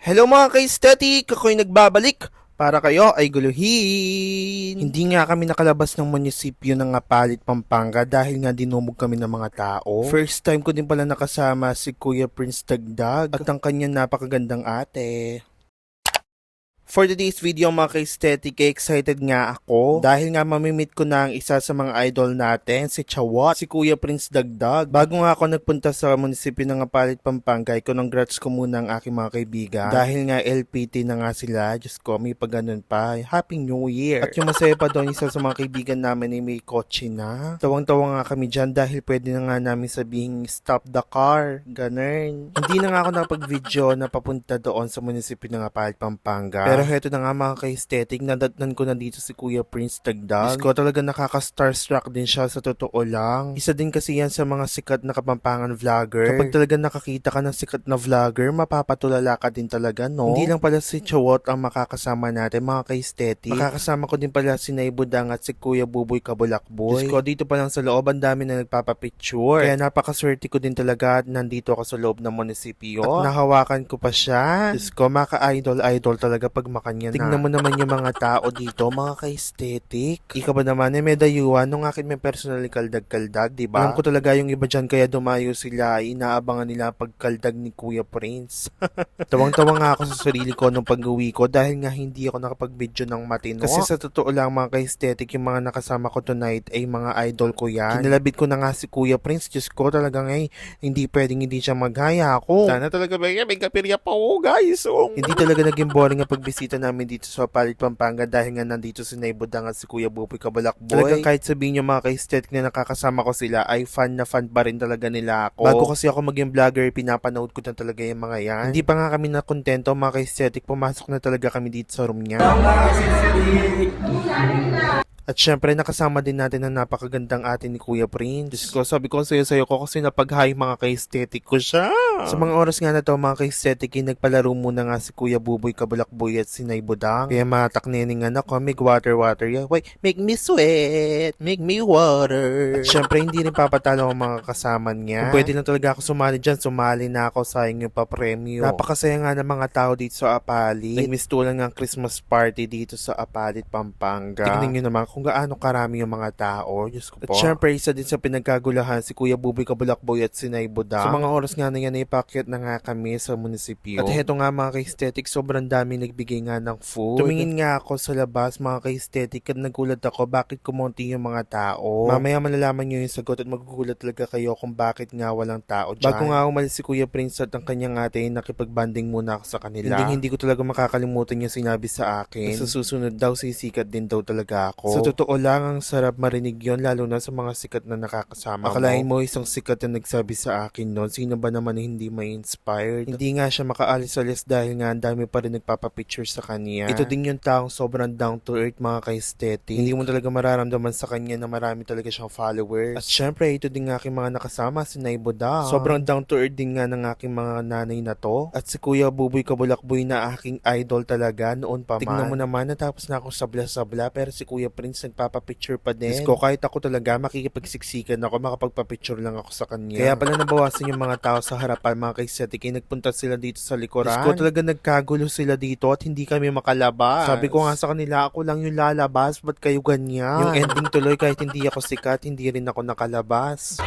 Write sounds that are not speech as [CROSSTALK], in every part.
Hello mga ka-aesthetic! Ako'y nagbabalik para kayo ay guluhin. Hindi nga kami nakalabas ng munisipyo ng Apalit, Pampanga dahil nga dinumog kami ng mga tao. First time ko din pala nakasama si Kuya Prince Dagdag at ang kanyang napakagandang ate. For today's video mga ka-aesthetic, excited nga ako dahil nga mamimit ko na ang isa sa mga idol natin, si Chawat, si Kuya Prince Dagdag. Bago nga ako nagpunta sa munisipyo ng Apalit, Pampanga, congrats ko muna ang aking mga kaibigan. Dahil nga LPT na nga sila, just ko, may pag pa. Happy New Year! At yung masaya pa doon, isa sa mga kaibigan namin ay may kotse na. Tawang-tawa nga kami dyan dahil pwede na nga namin sabihin, stop the car, ganun. Hindi na nga ako nakapag-video na papunta doon sa munisipyo ng Apalit, Pampanga. Pero heto na nga mga ka-aesthetic, nadatnan ko na dito si Kuya Prince Dagdag. Diyos ko talaga nakaka-starstruck din siya sa totoo lang. Isa din kasi yan sa mga sikat na kapampangan vlogger. Kapag talaga nakakita ka ng sikat na vlogger, mapapatulala ka din talaga, no? Hindi lang pala si Chawot ang makakasama natin, mga ka-aesthetic. Makakasama ko din pala si Nay Budang at si Kuya Buboy Kabulakboy. Diyos ko, dito pa lang sa loob, ang dami na nagpapapicture. Kaya napakaswerte ko din talaga at nandito ako sa loob ng munisipyo. At nahawakan ko pa siya. Diyos ko, maka-idol-idol talaga pag makanya na. Tignan mo naman yung mga tao dito, mga ka-aesthetic. Ikaw ba naman, eh, may dayuhan nung akin may personal kaldag-kaldag, di ba? Alam ko talaga yung iba dyan, kaya dumayo sila, inaabangan nila pagkaldag ni Kuya Prince. [LAUGHS] Tawang-tawa nga ako sa sarili ko nung pag-uwi ko dahil nga hindi ako nakapag-video ng matino. Kasi sa totoo lang mga ka-aesthetic, yung mga nakasama ko tonight ay mga idol ko yan. Kinalabit ko na nga si Kuya Prince, Diyos ko talaga ngay, hindi pwedeng hindi siya maghaya ako. Sana talaga ba may kapirya pa oh, guys. Oh. Hindi talaga naging boring ang pagbisita namin dito sa Palit, Pampanga dahil nga nandito si Naibudang at si Kuya Buboy Kabalakboy. Talagang kahit sabihin nyo mga ka-aesthetic na nakakasama ko sila, ay fan na fan pa rin talaga nila ako. Bago kasi ako maging vlogger, pinapanood ko na talaga yung mga yan. Hindi pa nga kami na kontento mga ka-aesthetic, pumasok na talaga kami dito sa room niya. At syempre, nakasama din natin ang napakagandang ate ni Kuya Prince. Diyos ko, sabi ko sa'yo sa'yo ko kasi napag-hi mga ka-aesthetic ko siya. Sa mga oras nga na to, mga ka-aesthetic, eh, nagpalaro muna nga si Kuya Buboy Kabulakboy at si Nay Budang. Kaya matakneningan ako, make water water ya. Wait, make me sweat, make me water. At syempre, hindi rin papatalo ang mga kasama niya. Kung pwede lang talaga ako sumali dyan, sumali na ako, sayang yung papremyo. Napakasaya nga ng mga tao dito sa Apali. Nagmistulan nga ang Christmas party dito sa Apalit, Pampanga. Tignan nyo naman kung gaano karami yung mga tao. Diyos ko po. At syempre, isa din sa pinagkagulahan si Kuya Buboy Kabulakboy at si Nay Budang. Sa mga oras nga na yan, ipakyat na nga kami sa munisipyo. At heto nga mga ka-aesthetic, sobrang dami nagbigay nga ng food. Tumingin nga ako sa labas mga ka-aesthetic at nagulat ako bakit kumonti yung mga tao. Mamaya malalaman nyo yung sagot at magugulat talaga kayo kung bakit nga walang tao dyan. Bago nga umalis si Kuya Prince at ang kanyang ate, nakipag-banding muna ako sa kanila. Hindi, hindi ko talaga makakalimutan yung sinabi sa akin. Sa susunod daw, sisikat din daw talaga ako. Sa totoo lang, ang sarap marinig yon lalo na sa mga sikat na nakakasama Akalain mo isang sikat na nagsabi sa akin noon, sino ba naman na hindi may inspired? Hindi nga siya makaalis-alis dahil nga ang dami pa rin nagpapapicture sa kanya. Ito din yung taong sobrang down to earth mga ka-aesthetic. Hindi mo talaga mararamdaman sa kanya na marami talaga siyang followers. At syempre, ito din ng aking mga nakasama, si Naibo Da. Sobrang down to earth din nga ng aking mga nanay na to. At si Kuya Buboy Kabulakboy na aking idol talaga noon pa man. Tingnan mo naman, natapos na ako sabla-sabla pero si Kuya Prince nagpapapicture pa din. Diyos ko, kahit ako talaga makikipagsiksikan ako, makapagpapicture lang ako sa kanya. Kaya pala nabawasan yung mga tao sa harapan, mga kaisetik, eh, nagpunta sila dito sa likuran. Diyos ko, talaga nagkagulo sila dito at hindi kami makalabas. Sabi ko nga sa kanila, ako lang yung lalabas, ba't kayo ganyan? Yung ending tuloy, kahit hindi ako sikat, hindi rin ako nakalabas.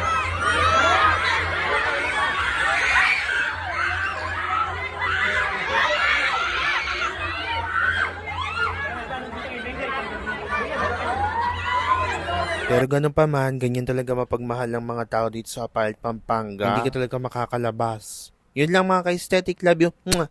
Pero ganun pa man, ganyan talaga mapagmahal ng mga tao dito sa Apart, Pampanga. Hindi ka talaga makakalabas. Yun lang mga ka-aesthetic. Love you. Mwah!